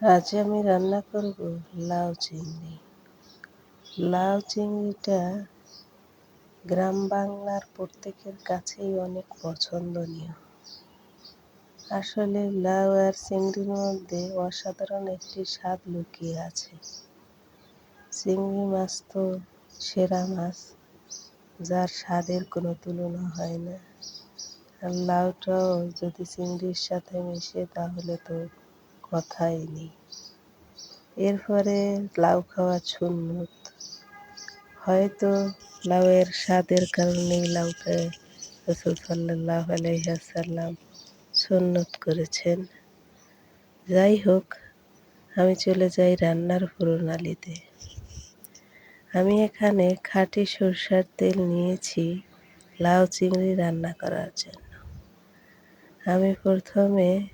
আজ আমি রান্না করব লাউ চিংড়ি। লাউ চিংড়িটা গ্রাম বাংলার প্রত্যেকের কাছেই অনেক পছন্দনীয়। আসলে লাউ আর চিংড়ির মধ্যে অসাধারণ একটি স্বাদ লুকিয়ে আছে। চিংড়ি মাছ তো সেরা মাছ, যার স্বাদের কোনো তুলনা হয় না। আর লাউটাও যদি চিংড়ির সাথে মিশে, তাহলে তো কথাই নেই। এরপরে লাউ খাওয়া সুন্নত। হয়তো লাউয়ের স্বাদের কারণেই লাউকে রসুল সাল্লাহ আলহাসাল্লাম সুন্নত করেছেন। যাই হোক, আমি চলে যাই রান্নার প্রণালীতে আমি এখানে খাঁটি সরষার তেল নিয়েছি, লাউ চিংড়ি রান্না করার জন্য। আমি প্রথমে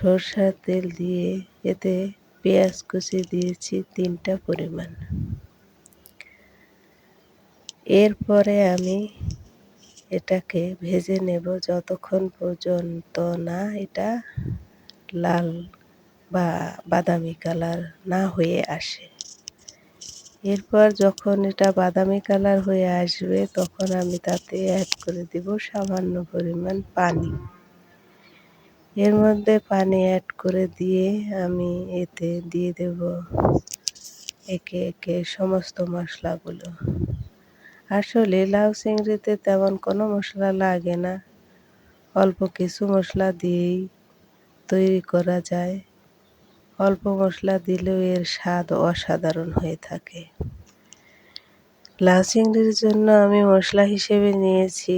সরষার তেল দিয়ে এতে পেঁয়াজ কুচি দিয়েছি তিনটা পরিমাণ। এরপরে আমি এটাকে ভেজে নেব যতক্ষণ পর্যন্ত না এটা লাল বা বাদামি কালার না হয়ে আসে। এরপর যখন এটা বাদামি কালার হয়ে আসবে তখন আমি তাতে অ্যাড করে দেব সামান্য পরিমাণ পানি। এর মধ্যে পানি অ্যাড করে দিয়ে আমি এতে দিয়ে দেব একে একে সমস্ত মশলাগুলো। আসলে লাউ চিংড়িতে তেমন কোনো মশলা লাগে না। অল্প কিছু মশলা দিয়েই তৈরি করা যায়। অল্প মশলা দিলেও এর স্বাদ অসাধারণ হয়ে থাকে। লাউ চিংড়ির জন্য আমি মশলা হিসেবে নিয়েছি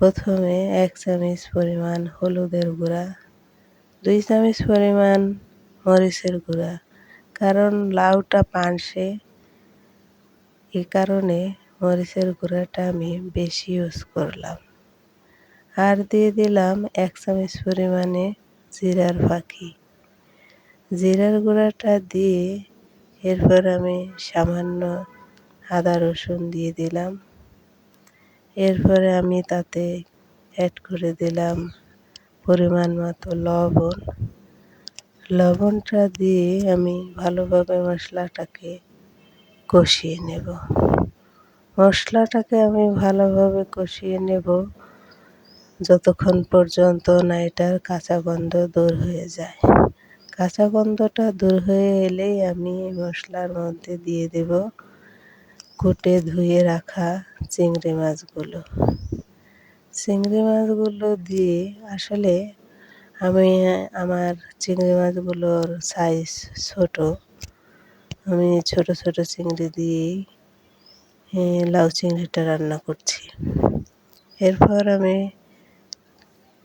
প্রথমে এক চামচ পরিমাণ হলুদের গুঁড়া, দুই চামচ পরিমাণ মরিচের গুঁড়া, কারণ লাউটা পানসে। এ কারণে মরিচের গুঁড়াটা আমি বেশি ইউজ করলাম। আর দিয়ে দিলাম এক চামচ পরিমাণে জিরার পাখি জিরার গুঁড়াটা দিয়ে এরপর আমি সামান্য আদা রসুন দিয়ে দিলাম। এরপরে আমি তাতে অ্যাড করে দিলাম পরিমাণ মতো লবণ। লবণটা দিয়ে আমি ভালোভাবে মশলাটাকে কষিয়ে নেব। মশলাটাকে আমি ভালোভাবে কষিয়ে নেব যতক্ষণ পর্যন্ত না এটার কাঁচা গন্ধ দূর হয়ে যায়। কাঁচা গন্ধটা দূর হয়ে এলেই আমি মশলার মধ্যে দিয়ে দেব। কুটে ধুয়ে রাখা চিংড়ি মাছগুলো। চিংড়ি মাছগুলো দিয়ে আসলে আমি, আমার চিংড়ি মাছগুলোর সাইজ ছোট। আমি ছোট ছোট চিংড়ি দিয়েই লাউ চিংড়িটা রান্না করছি। এরপর আমি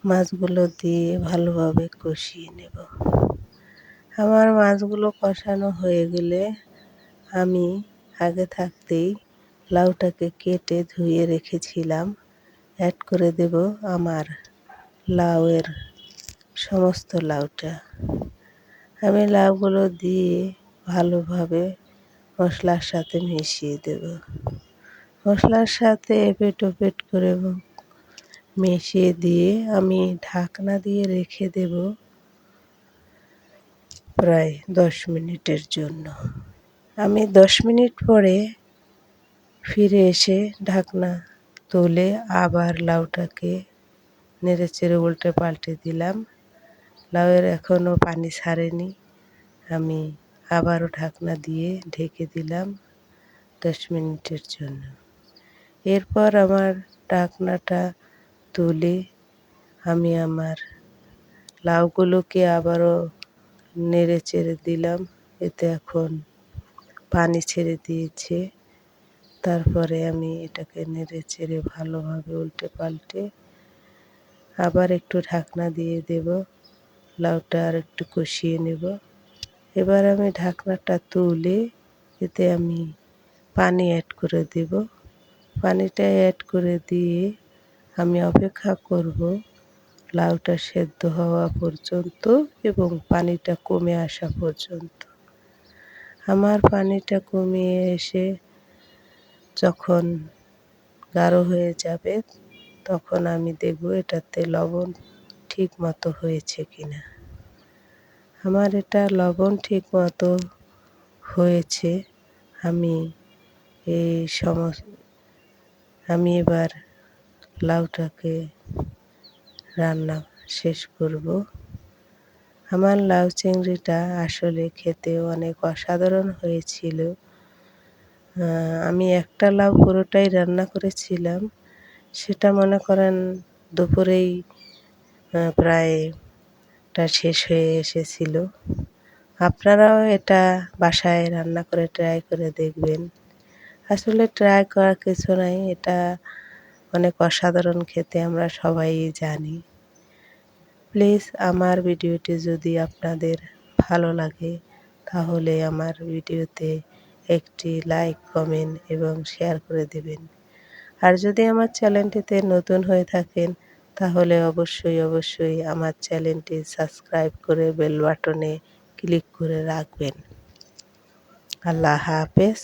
মাছগুলো দিয়ে ভালোভাবে কষিয়ে নেব। আমার মাছগুলো কষানো হয়ে গেলে আমি আগে থাকতেই লাউটাকে কেটে ধুয়ে রেখেছিলাম। অ্যাড করে দেব আমার লাউয়ের সমস্ত লাউটা। আমি লাউগুলো দিয়ে ভালোভাবে মশলার সাথে মিশিয়ে দেব। মশলার সাথে এপেট ওপেট করে মিশিয়ে দিয়ে আমি ঢাকনা দিয়ে রেখে দেব প্রায় দশ মিনিটের জন্য। আমি দশ মিনিট পরে ফিরে এসে ঢাকনা তুলে আবার লাউটাকে নেড়ে চেড়ে উল্টে পাল্টে দিলাম। লাউয়ের এখনও পানি ছাড়েনি। আমি আবারও ঢাকনা দিয়ে ঢেকে দিলাম দশ মিনিটের জন্য। এরপর আমার ঢাকনাটা তুলে আমি আমার লাউগুলোকে আবারও নেড়ে চেড়ে দিলাম। এতে এখন পানি ছেড়ে দিয়েছে। তারপরে আমি এটাকে নেড়ে চেড়ে ভালোভাবে উল্টে পাল্টে আবার একটু ঢাকনা দিয়ে দেব, লাউটা আর একটু কষিয়ে নেব। এবার আমি ঢাকনাটা তুলে এতে আমি পানি অ্যাড করে দেব। পানিটা অ্যাড করে দিয়ে আমি অপেক্ষা করব লাউটা সেদ্ধ হওয়া পর্যন্ত এবং পানিটা কমে আসা পর্যন্ত। আমার পানিটা কমিয়ে এসে যখন গাঢ় হয়ে যাবে, তখন আমি দেখব এটাতে লবণ ঠিক মতো হয়েছে কি না আমার এটা লবণ ঠিক মতো হয়েছে, আমি এই সমস্ত আমি এবার লাউটাকে রান্না শেষ করব। আমার লাউ চিংড়িটা আসলে খেতে অনেক অসাধারণ হয়েছিল। আমি একটা লাউ পুরোটাই রান্না করেছিলাম। সেটা মনে করেন দুপুরেই প্রায় টা শেষ হয়ে এসেছিল। আপনারাও এটা বাসায় রান্না করে ট্রাই করে দেখবেন। আসলে ট্রাই করার কিছু নাই, এটা অনেক অসাধারণ খেতে আমরা সবাই জানি। প্লিজ আমার ভিডিওটি যদি আপনাদের ভালো লাগে, তাহলে আমার ভিডিওতে একটি লাইক কমেন্ট এবং শেয়ার করে দেবেন। আর যদি আমার চ্যানেলটিতে নতুন হয়ে থাকেন, তাহলে অবশ্যই অবশ্যই আমার চ্যানেলটি সাবস্ক্রাইব করে বেল বাটনে ক্লিক করে রাখবেন। আল্লাহ হাফেজ।